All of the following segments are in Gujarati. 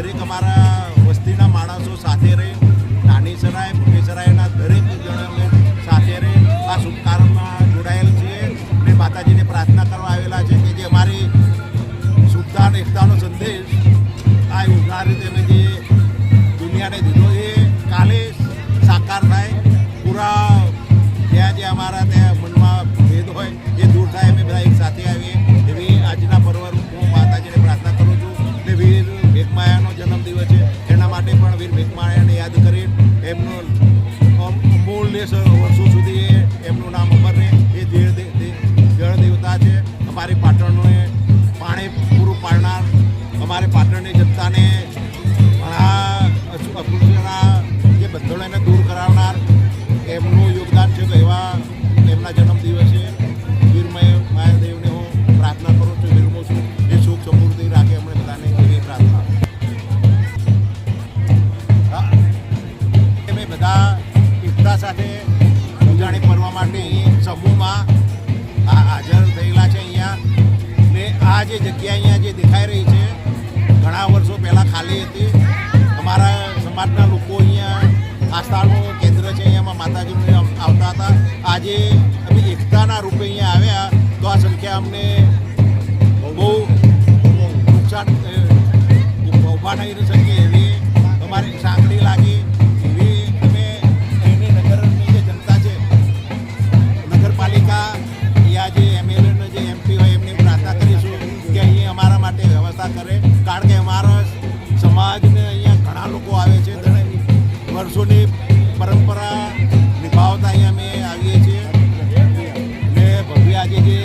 દરેક અમારા વસ્તીના માણસો સાથે રહી. નાની સરાય, મોટી સરાયના દરેક જણ સાથે રહી. આ શુભ અમારી પાટણની જનતાને ઘણા અપૂર્ણના જે બંધોળોને દૂર કરાવનાર એમનું યોગદાન છે તો એવા એમના જન્મદિવસે વીરમય માયાદેવને હું પ્રાર્થના કરું છું, વિરમું છું. એ સુખ સમૃદ્ધિ રાખે અમને બધાને એવી પ્રાર્થના અમે બધા એકતા સાથે ઉજાણી કરવા માટે સમૂહમાં આ હાજર થયેલા છે અહીંયા. ને આ જે જગ્યા અહીંયા જે દેખાઈ રહી છે ઘણા વર્ષો પહેલાં ખાલી હતી. અમારા સમાજના લોકો અહીંયા આસ્થાનું કેન્દ્ર છે અહીંયામાં માતાજીને આવતા હતા. આજે અમે એકતાના રૂપે અહીંયા આવ્યા, તો આ સંખ્યા અમને બહુ નુકસાન ઊભા નહીં શકે એવી અમારી સાંકળી લાગી. એવી અમે અહીંની નગરની જે જનતા છે, નગરપાલિકા યા જે એમએલએ વર્ષોની પરંપરા નિભાવતા અહીંયા અમે આવીએ છીએ. ને ભવ્ય આજે જે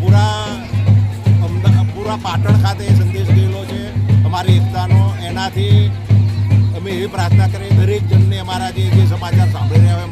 પૂરા પૂરા પાટણ ખાતે સંદેશ ગયેલો છે અમારી એકતાનો, એનાથી અમે એવી પ્રાર્થના કરીએ, દરેક જણને અમારા જે સમાચાર સાંભળી રહ્યા હોય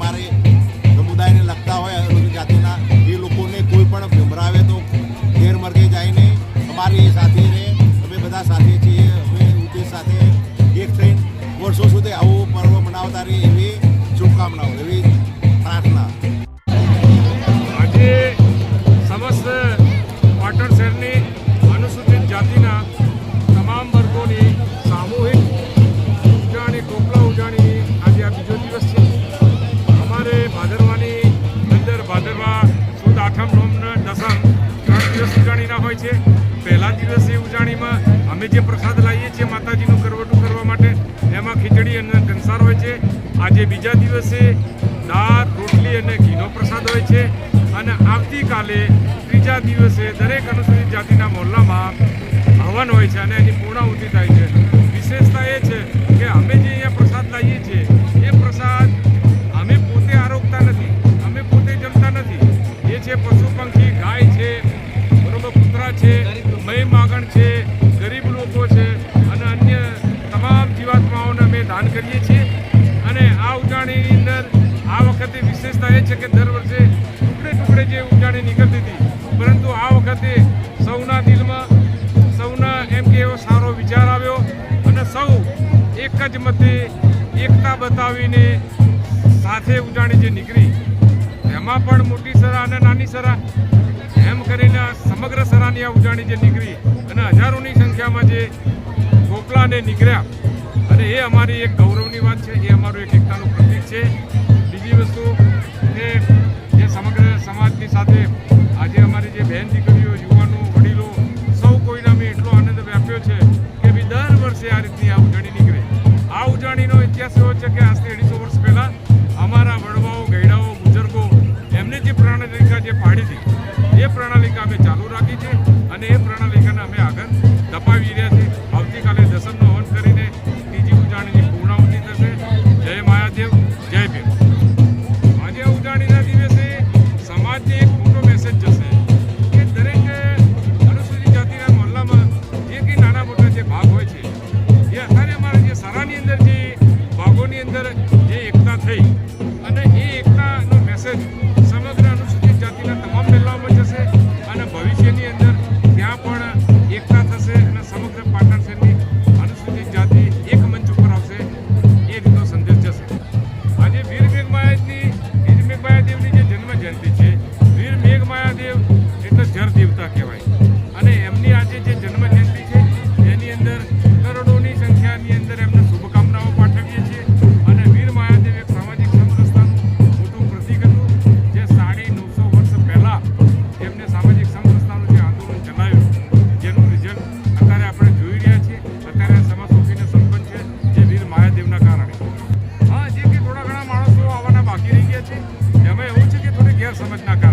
માતાજીનું કરવટું કરવા માટે એમાં ખીચડી અને કંસાર હોય છે. આજે બીજા દિવસે દાળ, રોટલી અને ઘીનો પ્રસાદ હોય છે. અને આવતીકાલે ત્રીજા દિવસે દરેક અનુસૂચિત જાતિના મોહલ્લામાં હવન હોય છે અને એની પૂર્ણાહુતિ થાય છે. ઉજાણીની અંદર આ વખતે વિશેષતા એ છે કે દર વર્ષે ટુકડે ટુકડે જે ઉજાણી નીકળતી હતી. પરંતુ આ વખતે સૌના દિલમાં, સૌના એમ કે એવો સારો વિચાર આવ્યો અને સૌ એક જ મતે એકતા બતાવીને સાથે ઉજાણી જે નીકળી. એમાં પણ મોટી સરા અને નાની સરા. એમ કરીને સમગ્ર સરાની આ ઉજાણી જે નીકળી અને હજારોની સંખ્યામાં જે ગોપલાને નીકળ્યા. અને એ અમારી એક ગૌરવની વાત છે, એ અમારું એક એકતાનું પ્રતીક છે. બીજી વસ્તુ કે Magnacca.